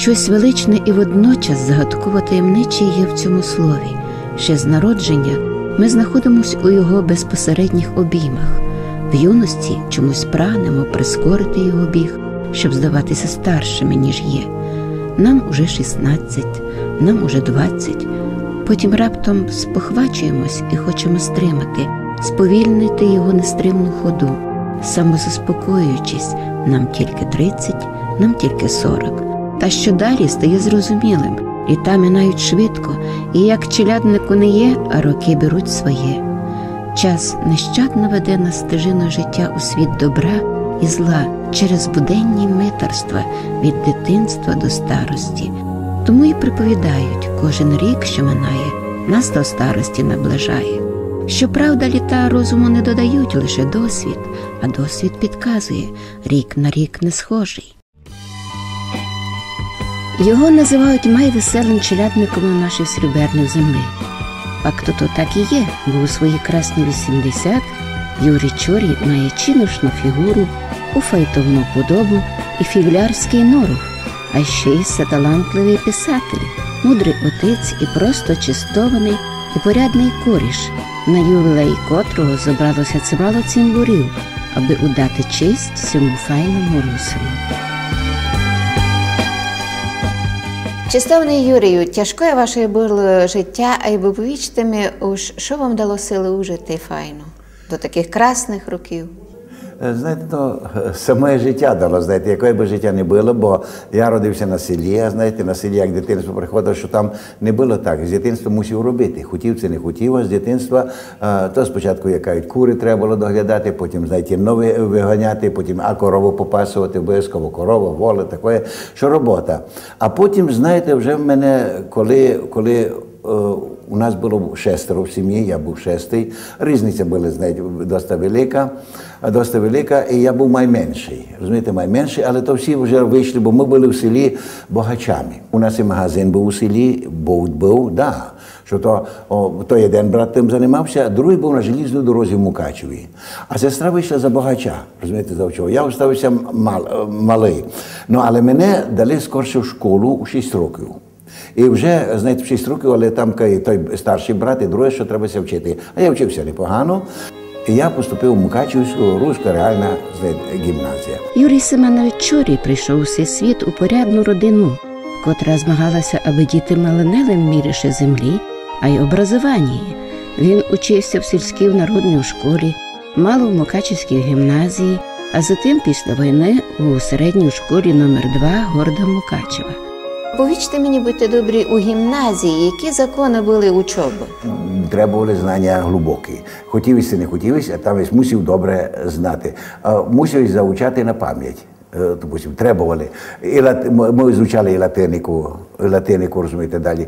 Щось величне і водночас загадково таємниче є в цьому слові. Ще з народження ми знаходимося у його безпосередніх обіймах. В юності чомусь прагнемо прискорити його біг, щоб здаватися старшими, ніж є. Нам уже 16, нам уже 20. Потім раптом спохвачуємось і хочемо стримати, сповільнити його нестримну ходу, самозаспокоюючись, нам тільки 30, нам тільки 40. Та що далі стає зрозумілим, літа минають швидко, і як челяднику не є, а роки беруть своє. Час нещадно веде нас стежиною життя у світ добра і зла через буденні митарства від дитинства до старості. Тому і приповідають, кожен рік, що минає, нас до старості наближає. Щоправда, літа розуму не додають лише досвід, а досвід підказує рік на рік не схожий. Його називають майвеселим челядником у нашій сріберній землі. Факт то так і є, бо у свої красні 80 Юрій Чорій має чиношну фігуру, уфайтовну подобу і фіглярський норов, а ще й саталантливий писатель, мудрий отець і просто чистований і порядний коріш, на ювілей котрого зібралося чимало цимбурів, аби удати честь цьому файному русину. Чистовний Юрію, тяжкое ваше було життя, а й ви повічте що вам дало сили ужити файно до таких красних років? Е, Знаєте, то е, саме життя дало, знаєте, якої би життя не було, бо я родився на селі, а знаєте, на селі, як дитинство приходило, що там не було так. З дитинства мусив робити. Хотів це не хотів, а з дитинства е, то спочатку, як кури треба було доглядати, потім, знаєте, нові виганяти, потім а корову попасувати, обов'язково корова, воля, таке, що робота. А потім, знаєте, вже в мене, коли, коли у нас було шестеро в сім'ї, я був шестий. Різниця була, знаєте, досить велика, досить велика, і я був найменший. Розумієте, найменший, але то всі вже вийшли, бо ми були в селі богачами. У нас і магазин був у селі, був, був, да. Що то, о, то один брат тим займався, а другий був на желізній дорозі в Мукачеві. А сестра вийшла за богача, розумієте, за чого. Я оставився мал, малий. Ну, але мене дали скорше в школу у 6 років. І вже, знаєте, в 6 років, але там той старший брат і друге, що треба вчити. А я вчився непогано. І я поступив у Мукачівську руська реальна гімназія. Юрій Семенович Чорій прийшов у цей світ у порядну родину, котра змагалася, аби діти мали не лише землі, а й образування. Він учився в сільській народній школі, мало в Мукачівській гімназії, а затим після війни у середній школі номер 2 города Мукачева. Повічте мені, будьте добрі, у гімназії, які закони були учоби? Треба були знання глибокі. Хотілося, не хотілося, а там мусив добре знати. Мусив заучати на пам'ять. Допустим, требували. Ми звучали і латинику, і латинику, розумієте, далі.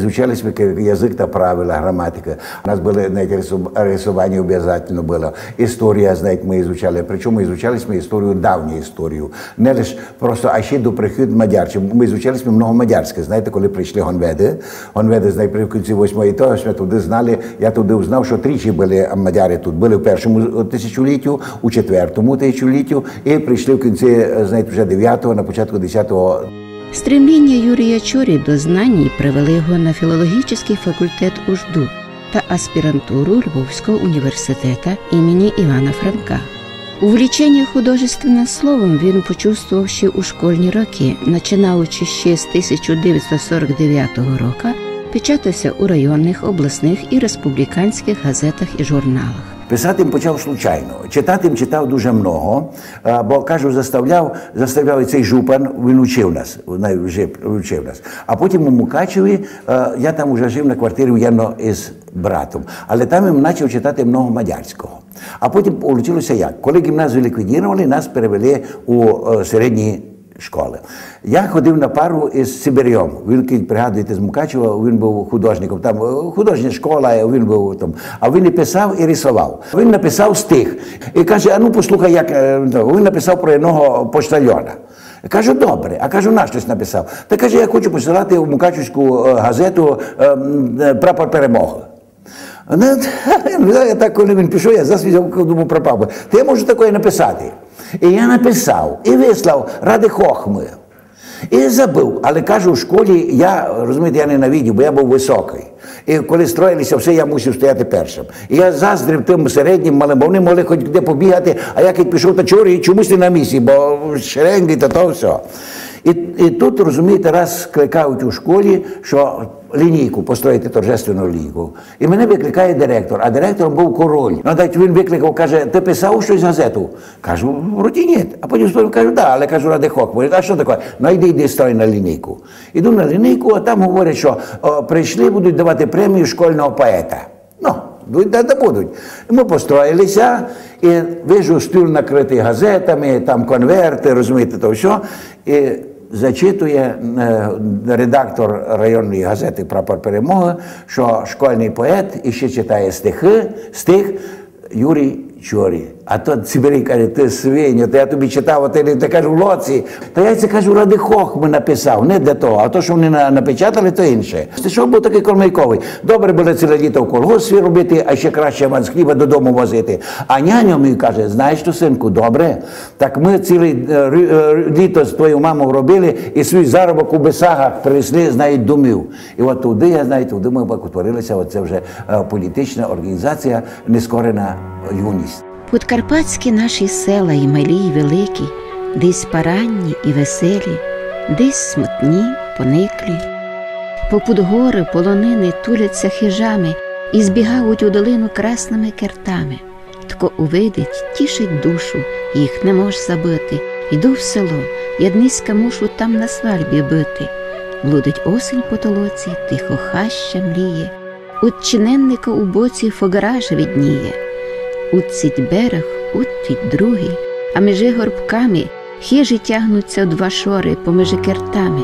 Звучали язик та правила, граматика. У нас були, знаєте, рисування обов'язково було. Історія, знаєте, ми звучали. Причому звучали ми історію, давню історію. Не лише просто, а ще до приходу мадярчі. Ми звучали ми много мадярське. Знаєте, коли прийшли гонведи, гонведи, знаєте, при кінці восьмої того, ми туди знали, я туди узнав, що тричі були мадяри тут. Були в першому тисячоліттю, у четвертому тисячоліттю, і прийшли в кінці кінці, знаєте, вже 9-го, на початку 10-го. Стремління Юрія Чорі до знань привели його на філологічний факультет УЖДУ та аспірантуру Львовського університету імені Івана Франка. Увлічення художественним словом він почувствував ще у школьні роки, починаючи ще з 1949 року, печатався у районних, обласних і республіканських газетах і журналах. Писати почав случайно. Читати читав дуже много, бо кажу, заставляв, заставляв цей жупан, він учив нас, учив нас. А потім у Мукачеві я там вже жив на квартирі уємно із братом. Але там він почав читати много мадярського. А потім вийшло як? Коли гімназію ліквідували, нас перевели у середній школи. Я ходив на пару із Сибирйом. Він пригадуєте з Мукачева, він був художником. Там художня школа, він був там. А він і писав і рисував. Він написав стих і каже: А ну послухай, як він написав про одного поштальйона. Я кажу, добре, а кажу, на щось написав. Та каже, я хочу посилати в Мукачівську газету Прапор перемоги. Я так, коли він пішов, я засвідав, думав, пропав. Та я можу такое написати. І я написав і вислав ради хохми. І забув. Але кажу, в школі я розумієте, я ненавидів, бо я був високий. І коли строїлися, все, я мусив стояти першим. І я заздрив тим середнім малим, бо вони могли хоч де побігати, а я як пішов та чорі, чомусь не на місці, бо шеренги та то все. І, і тут, розумієте, раз кликають у школі, що лінійку построїти торжественну лінійку. І мене викликає директор, а директором був король. Ну, так він викликав, каже, ти писав щось газету? Кажу, вроді ні. А потім кажу, да, але кажу, ради хок. Говорить, а що таке? Ну йди, йди, строй на лінійку. Іду на лінійку, а там говорять, що о, прийшли, будуть давати премію школьного поета. Ну, да, да будуть. Ми построїлися, і вижу стіл накритий газетами, там конверти, розумієте, то все. І зачитує е, редактор районної газети Прапор перемоги, що школьний поет іще читає стихи, стих Юрій Чорі. А то Сибирій каже, ти свиню, то я тобі читав, а ти не кажу, в лоці. Та я це кажу, ради хохми написав, не для того. А то, що вони напечатали, то інше. Стишок був такий кормейковий. Добре було ціле літо в колгоспі робити, а ще краще з хліба додому возити. А няня мені каже, знаєш що, синку, добре? Так ми ціле е, е, літо з твоєю мамою робили і свій заробок у Бесагах принесли, знають, думів. І от туди, я знаєте, туди ми утворилася, оце вже е, політична організація Нескорена юність. Подкарпатські наші села і малі, і великі, десь паранні і веселі, десь смутні, пониклі. Попут гори, полонини туляться хижами і збігають у долину красними кертами. Тко увидить, тішить душу, їх не мож забити. Йду в село, ядниська мушу там на свальбі бити. Блудить осінь по толоці, тихо хаща мріє. Учиненника у боці фогараж відніє. Уціть берег, уціть другий, а межи горбками хижі тягнуться два шори поміж кертами.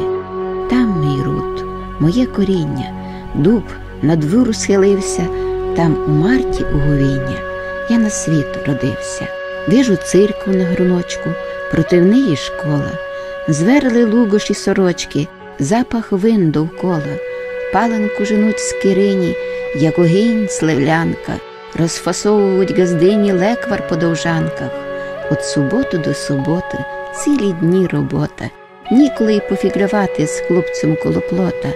Там мій руд, моє коріння, дуб над виру схилився, там у марті уговіння, я на світ родився. Вижу циркву на груночку, проти неї школа, зверли лугоші сорочки, запах вин довкола, паленку женуть з кирині, як огінь сливлянка, розфасовують газдині леквар по довжанках. От суботу до суботи цілі дні робота, ніколи й пофіглювати з хлопцем коло плота,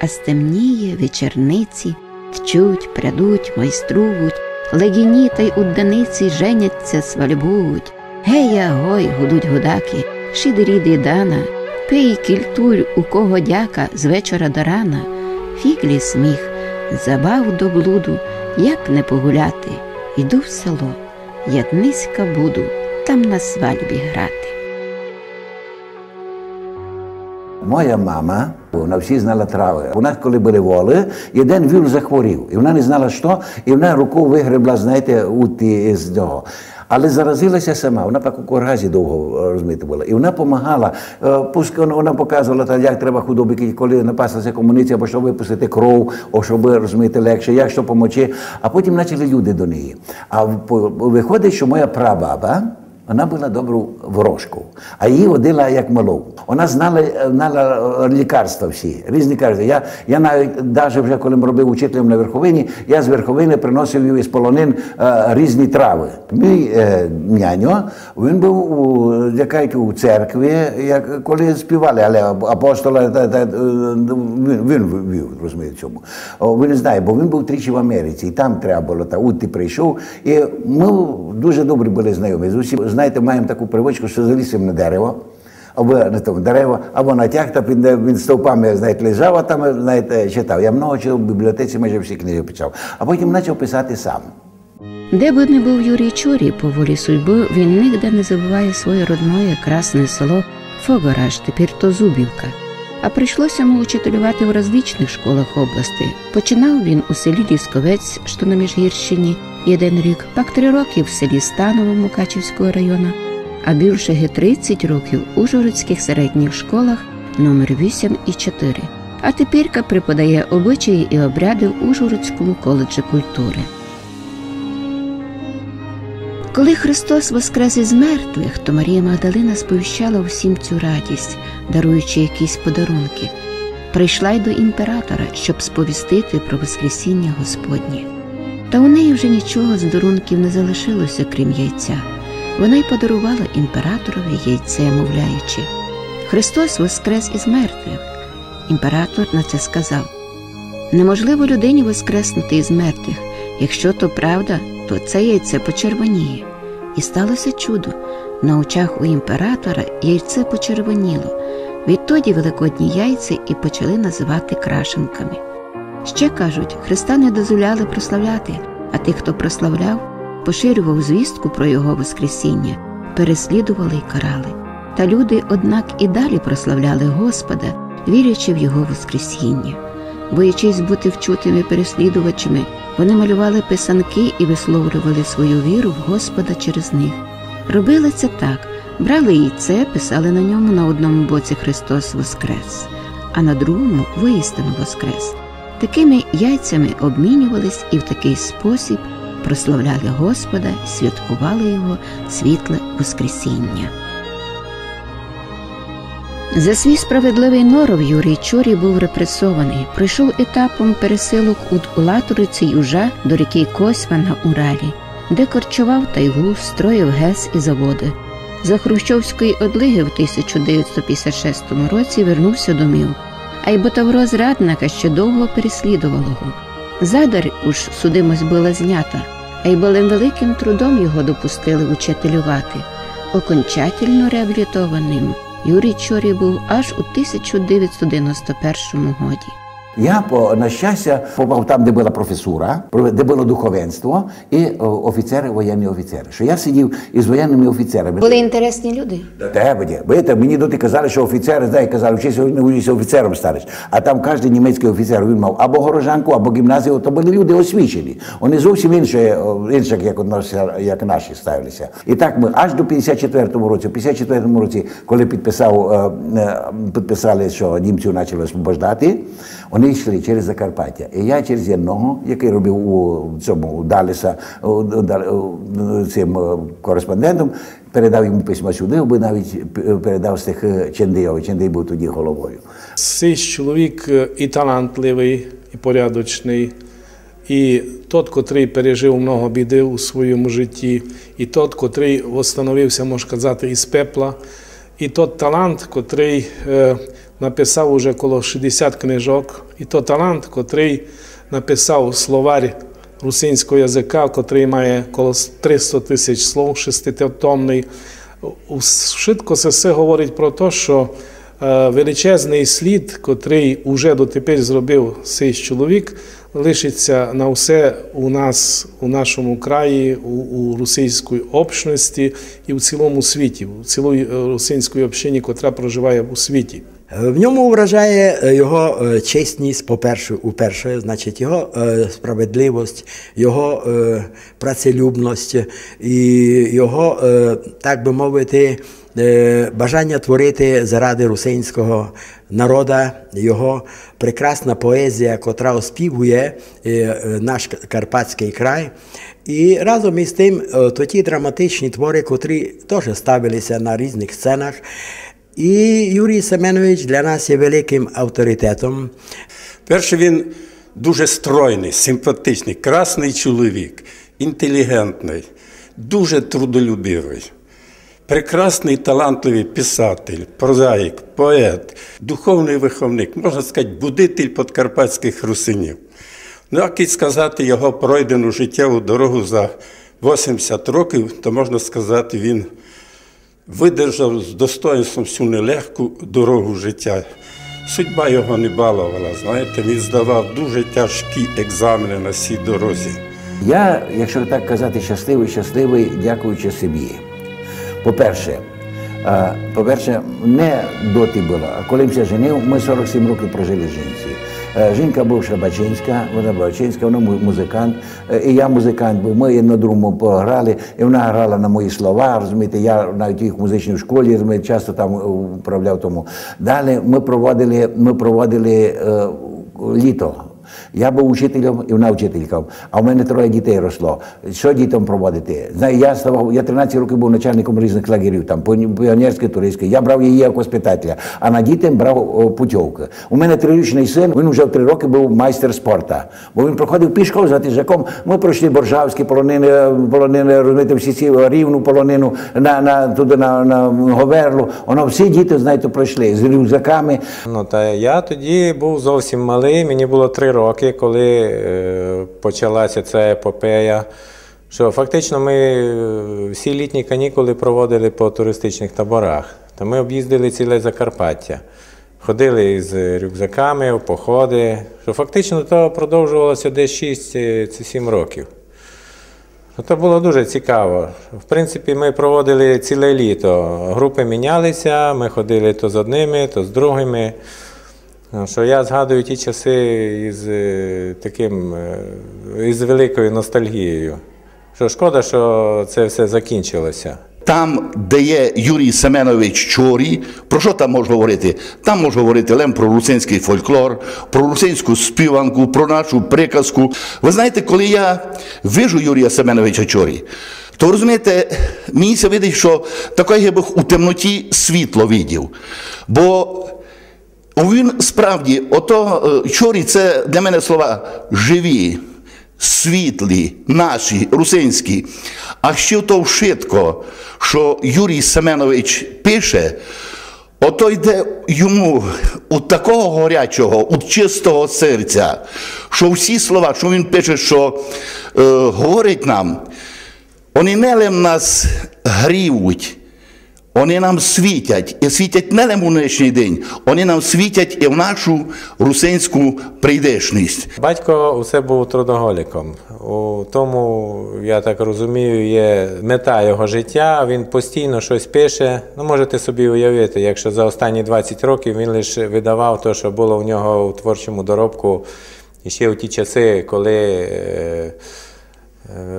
а стемніє вечерниці, тчуть, прядуть, майструють, легіні та й удданиці женяться, свальбують. Гея, гой, гудуть гудаки, шидиріди дана, пий кільтуль, у кого дяка з вечора до рана, фіглі сміх, забав до блуду, як не погуляти, іду в село, ядниська буду, там на свадьбі грати. Моя мама, вона всі знала трави. У нас, коли були воли, один віл захворів, і вона не знала, що, і вона руку вигребла, знаєте, уті з нього. Але заразилася сама, вона так у коргазі довго е, була. І вона допомагала, пускай вона показувала, як треба худоби, коли напасилася комуніція, або щоб випустити кров, о, щоб розмити легше, як що помочи. А потім почали люди до неї. А виходить, що моя прабаба, вона була добру ворожку, а її водила як малу. Вона знала, знала лікарства всі, різні лікарства. Я, я навіть, навіть вже коли робив учителем на верховині, я з верховини приносив їй із полонин е, різні трави. Мій е, няньо, він був у, як у церкві, як, коли співали, але апостола та, та, е, він, він вів, розумієте, цьому. Ви не знаєте, бо він був тричі в Америці, і там треба було, та ти прийшов. І ми дуже добре були знайомі. З усім, знаєте, маємо таку привичку, що заліземо на дерево. Або на тому дерево, або на тяг, та під він стовпами знаєте, лежав, а там знаєте, читав. Я много чого в бібліотеці майже всі книги почав. А потім почав писати сам. Де б не був Юрій Чурій по волі судьби, він нігде не забуває своє родное красне село Фогораж, тепер то Зубівка. А прийшлося йому учителювати в различних школах області. Починав він у селі Лісковець, що на Міжгірщині, один рік, пак три роки в селі Становому Мукачівського району, а більше ге 30 років у Ужгородських середніх школах номер 8 і 4. А тепірка преподає обичаї і обряди в Ужгородському коледжі культури. Коли Христос воскрес із мертвих, то Марія Магдалина сповіщала всім цю радість, даруючи якісь подарунки. Прийшла й до імператора, щоб сповістити про Воскресіння Господнє. Та у неї вже нічого з дарунків не залишилося, крім яйця. Вона й подарувала імператорові яйце, мовляючи. Христос воскрес із мертвих. Імператор на це сказав: неможливо людині воскреснути із мертвих. Якщо то правда, то це яйце почервоніє. І сталося чудо. На очах у імператора яйце почервоніло. Відтоді великодні яйця і почали називати крашенками. Ще кажуть, Христа не дозволяли прославляти, а тих, хто прославляв, поширював звістку про його Воскресіння, переслідували й карали. Та люди, однак, і далі прославляли Господа, вірячи в Його Воскресіння. Боячись бути вчутими переслідувачами, вони малювали писанки і висловлювали свою віру в Господа через них. Робили це так: брали яйце, писали на ньому на одному боці Христос Воскрес, а на другому воістину Воскрес. Такими яйцями обмінювались і в такий спосіб прославляли Господа святкували Його світле Воскресіння. За свій справедливий норов Юрій Чорій був репресований, пройшов етапом пересилок від Латуриці Южа до ріки Косьва на Уралі, де корчував тайгу, строїв ГЕС і заводи. За Хрущовської одлиги в 1956 році вернувся до Мів, а й ботавро зрадника ще довго переслідувало його. Задар уж судимось була знята, а й болим великим трудом його допустили учителювати. Окончательно реабілітованим Юрій Чорій був аж у 1991 годі. Я по на щастя попав там, де була професура, де було духовенство і офіцери, воєнні офіцери. Що я сидів із воєнними офіцерами. Були інтересні люди. Тебе. Видите, мені доти казали, що офіцери, знає, казали, вчися не учися офіцером станеш. А там кожен німецький офіцер він мав або горожанку, або гімназію, то були люди освічені. Вони зовсім інші, інших, як, як наші ставилися. І так ми аж до 54-му році, в 54-му році, коли підписав, е, е, підписали, що німців почали освобождати, вони йшли через Закарпаття. І я через одного, який робив у цьому у Даліса у, у, цим е, кореспондентом, передав йому письмо сюди, аби навіть передав з тих Чендийові. Чендий був тоді головою. Цей чоловік е, і талантливий, і порядочний, і тот, котрий пережив много біди у своєму житті, і тот, котрий встановився, можна казати, із пепла, і тот талант, котрий е, написав уже коло 60 книжок, і то талант, котрий написав словарь русинського язика, котрий має коло 300 тисяч слов, шеститомний. Швидко це все говорить про те, що е, величезний слід, котрий уже дотепер зробив цей чоловік, лишиться на все у нас, у нашому краї, у, у російській общності і в цілому світі, в цілої русинської общині, котра проживає у світі. В ньому вражає його чесність, по-перше, уперше, значить, його справедливість, його працелюбність і його, так би мовити, бажання творити заради русинського народу, його прекрасна поезія, котра оспівує наш Карпатський край. І разом із тим, то ті драматичні твори, котрі теж ставилися на різних сценах. І Юрій Семенович для нас є великим авторитетом. Перше, він дуже стройний, симпатичний, красний чоловік, інтелігентний, дуже трудолюбивий, прекрасний талантливий писатель, прозаїк, поет, духовний виховник, можна сказати, будитель подкарпатських русинів. Ну, як і сказати його пройдену життєву дорогу за 80 років, то можна сказати, він видержав з достоинством всю нелегку дорогу життя. Судьба його не балувала, знаєте, він здавав дуже тяжкі екзамени на цій дорозі. Я, якщо так казати, щасливий, щасливий, дякуючи собі. По-перше, по-перше, не доти було, а коли я женив, ми 47 років прожили жінці. Жінка бувша Бачинська, вона Бачинська, вона музикант, і я музикант був. Ми на другому пограли, і вона грала на мої слова. Розумієте, я навіть їх в музичній школі розумієте, часто там управляв тому. Далі ми проводили, ми проводили е, літо. Я був учителем і вона вчительком, а в мене троє дітей росло. Що дітям проводити? Я ставав, я 13 років був начальником різних лагерів, там піонерський, туристський. Я брав її як воспитателя, а на дітям брав путівки. У мене трирічний син, він вже в три роки був майстер спорту. Бо він проходив пішком за тижаком. Ми пройшли Боржавські полонини, полонини, розумієте, всі ці рівну полонину на, на, туди на, на Говерлу. Воно всі діти, знаєте, пройшли з рюкзаками. Ну та я тоді був зовсім малий, мені було три роки, коли е, почалася ця епопея. Що фактично ми е, всі літні канікули проводили по туристичних таборах. Та ми об'їздили ціле Закарпаття. Ходили з рюкзаками в походи. Що фактично то продовжувалося десь 6-7 років. Ну, То було дуже цікаво. В принципі, ми проводили ціле літо. Групи мінялися, ми ходили то з одними, то з другими. Ну, Що я згадую ті часи із е, таким е, із великою ностальгією. Що шкода, що це все закінчилося. Там, де є Юрій Семенович Чорій, про що там можна говорити? Там можна говорити лем про русинський фольклор, про русинську співанку, про нашу приказку. Ви знаєте, коли я вижу Юрія Семеновича Чорій, то розумієте, мені це видить, що таке я би у темноті світло видів. Бо він справді, ото е, чорі це для мене слова живі, світлі, наші, русинські. А ще то вшитко, що Юрій Семенович пише, ото йде йому у такого горячого, у чистого серця, що всі слова, що він пише, що е, говорить нам, вони не лем нас грівуть, вони нам світять, і світять не у нинішній день, вони нам світять і в нашу русинську прийдешність. Батько усе був трудоголіком. У тому, я так розумію, є мета його життя. Він постійно щось пише. Ну, можете собі уявити, якщо за останні 20 років він лише видавав те, що було в нього у творчому доробку і ще у ті часи, коли.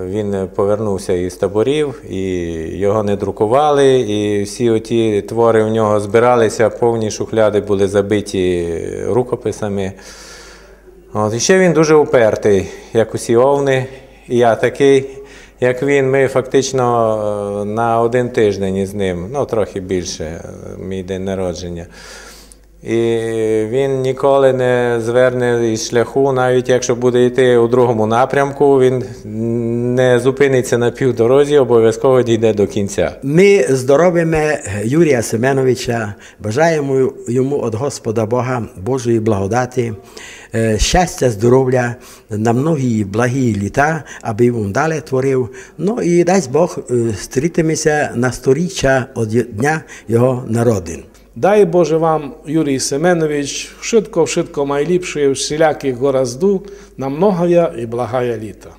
Він повернувся із таборів, і його не друкували, і всі оті твори в нього збиралися, повні шухляди були забиті рукописами. От, і ще він дуже упертий, як усі овни. І я такий, як він. Ми фактично е, на один тиждень із ним, ну трохи більше, е, мій день народження. І він ніколи не зверне із шляху, навіть якщо буде йти у другому напрямку, він не зупиниться на півдорозі, обов'язково дійде до кінця. Ми здоровимо Юрія Семеновича, бажаємо йому від Господа Бога Божої благодаті, е, щастя, здоров'я на многі благі літа, аби він далі творив. Ну і дасть Бог е, стрітимося на сторіччя від дня його народин. Дай Боже вам, Юрій Семенович, wszystko, wszystko майліпшої всіляких горазду, на многоя і благая літа.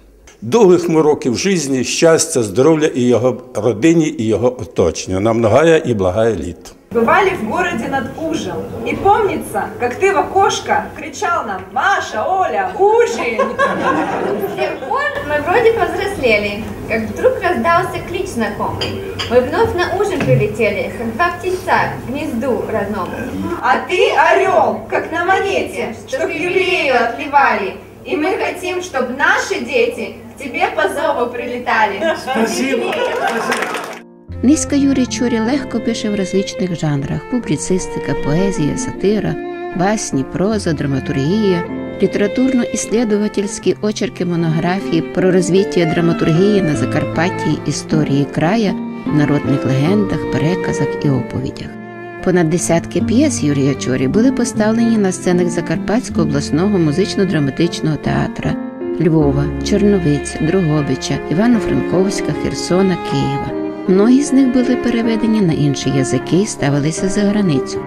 Довгих му років житті, щастя, здоров'я і його родині, і його оточенню. На многая і благая літ. Бывали в городе над Ужем. И помнится, как ты в окошко кричал нам «Маша, Оля, ужин!» С тех пор мы вроде повзрослели, как вдруг раздался клич знакомый. Мы вновь на ужин прилетели, как два птенца к гнезду родному. А ты орел, как на монете, что к еврею отливали. И мы хотим, чтобы наши дети к тебе по зову прилетали. Низька Юрій Чорі легко пише в различних жанрах: публіцистика, поезія, сатира, басні, проза, драматургія, літературно-іслідовательські очерки монографії про розвиття драматургії на Закарпатті, історії края, народних легендах, переказах і оповідях. Понад десятки п'єс Юрія Чорі були поставлені на сценах Закарпатського обласного музично-драматичного театра Львова, Чорновиць, Дрогобича, Івано-Франковська, Херсона, Києва. Многі з них були переведені на інші язики і ставилися за границю.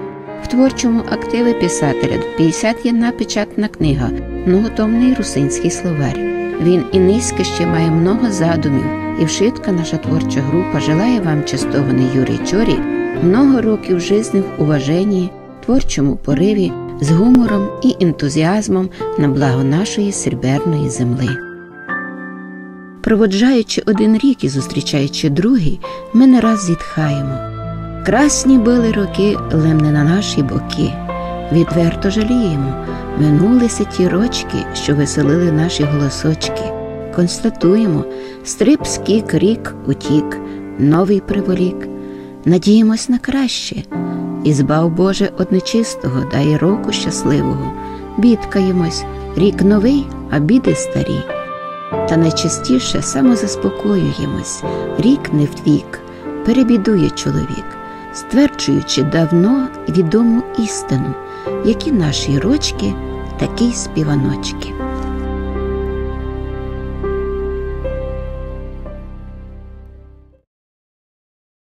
В творчому активі писателя 51 печатна книга, многотомний русинський словарь. Він і низько ще має много задумів, і вшитка наша творча група желає вам, частований Юрій Чорі, много років жизни в уваженні, творчому пориві, з гумором і ентузіазмом на благо нашої серберної земли. Проводжаючи один рік і зустрічаючи другий, ми не раз зітхаємо. Красні били роки лемне на наші боки, Відверто жаліємо, минулися ті рочки, що веселили наші голосочки. Констатуємо, стрип скік, рік утік, новий приволік. Надіємось на краще, і збав Боже од нечистого, дай року щасливого. Бідкаємось, рік новий, а біди старі. Та найчастіше самозаспокоюємось, рік не вік, перебідує чоловік, стверджуючи давно відому істину, які наші рочки, такі співаночки.